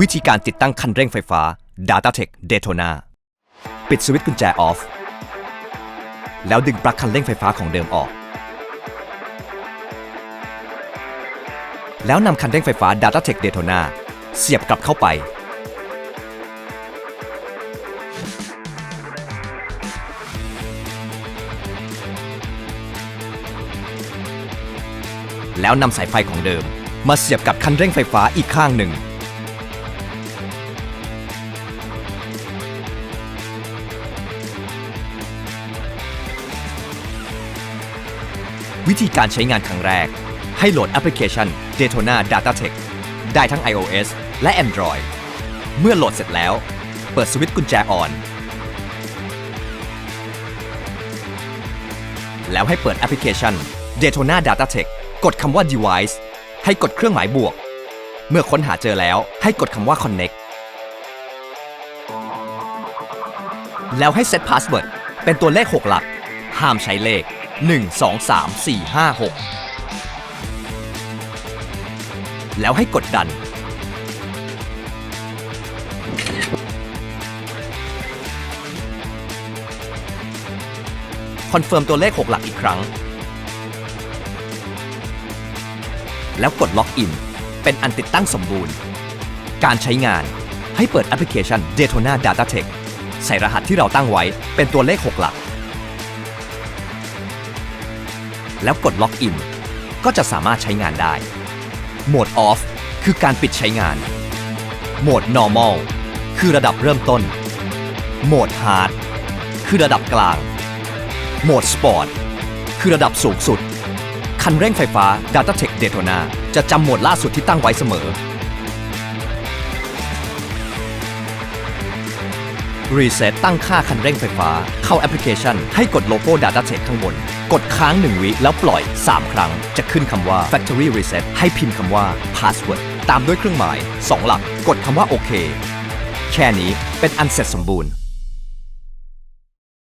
วิธีการติดตั้งคันเร่งไฟฟ้า DataTech Daytona ปิดสวิตช์กุญแจออฟ แล้วดึงปลั๊กคันเร่งไฟฟ้าของเดิมออก แล้วนำคันเร่งไฟฟ้า DataTech Daytona เสียบกลับเข้าไป แล้วนำสายไฟของเดิม มาเสียบกับคันเร่งไฟฟ้าอีกข้างหนึ่ง วิธีการใช้งานครั้งแรก ให้โหลดแอปพลิเคชัน Daytona DataTech ได้ทั้ง iOS และ Android เมื่อโหลดเสร็จแล้ว เปิดสวิตช์กุญแจออน แล้วให้เปิดแอปพลิเคชัน Daytona DataTech กดคำว่า Device ให้กดเครื่องหมายบวก เมื่อค้นหาเจอแล้วให้กดคำว่า Connect แล้วให้ Set Password เป็นตัวเลข 6 หลัก ห้ามใช้เลข 1 2 3 4 5 6 แล้วให้กดดัน คอนเฟิร์มตัวเลข 6 หลักอีกครั้ง แล้วกดล็อกอิน เป็นอันติดตั้งสมบูรณ์ การใช้งานให้เปิดแอปพลิเคชัน Daytona DataTech ใส่รหัสที่เราตั้งไว้เป็นตัวเลข 6 หลัก แล้วกดล็อกอิน ก็จะสามารถใช้งานได้ โหมด Off คือการปิดใช้งาน โหมด Normal คือระดับเริ่มต้น โหมด Hard คือระดับกลาง โหมด Sport คือระดับสูงสุด คันเร่งไฟฟ้า DataTech Daytona จะจำโหมดล่าสุดที่ตั้งไว้เสมอ Reset ตั้งค่าคันเร่งไฟฟ้า เข้าแอปพลิเคชัน ให้กดโลโก้ DataTech ข้างบน กดค้าง 1 วิแล้วปล่อย 3 ครั้ง จะขึ้นคำว่า Factory Reset ให้พิมพ์คำว่า Password ตามด้วยเครื่องหมาย 2 หลัก กดคำว่าโอเค แค่นี้เป็นอันเสร็จสมบูรณ์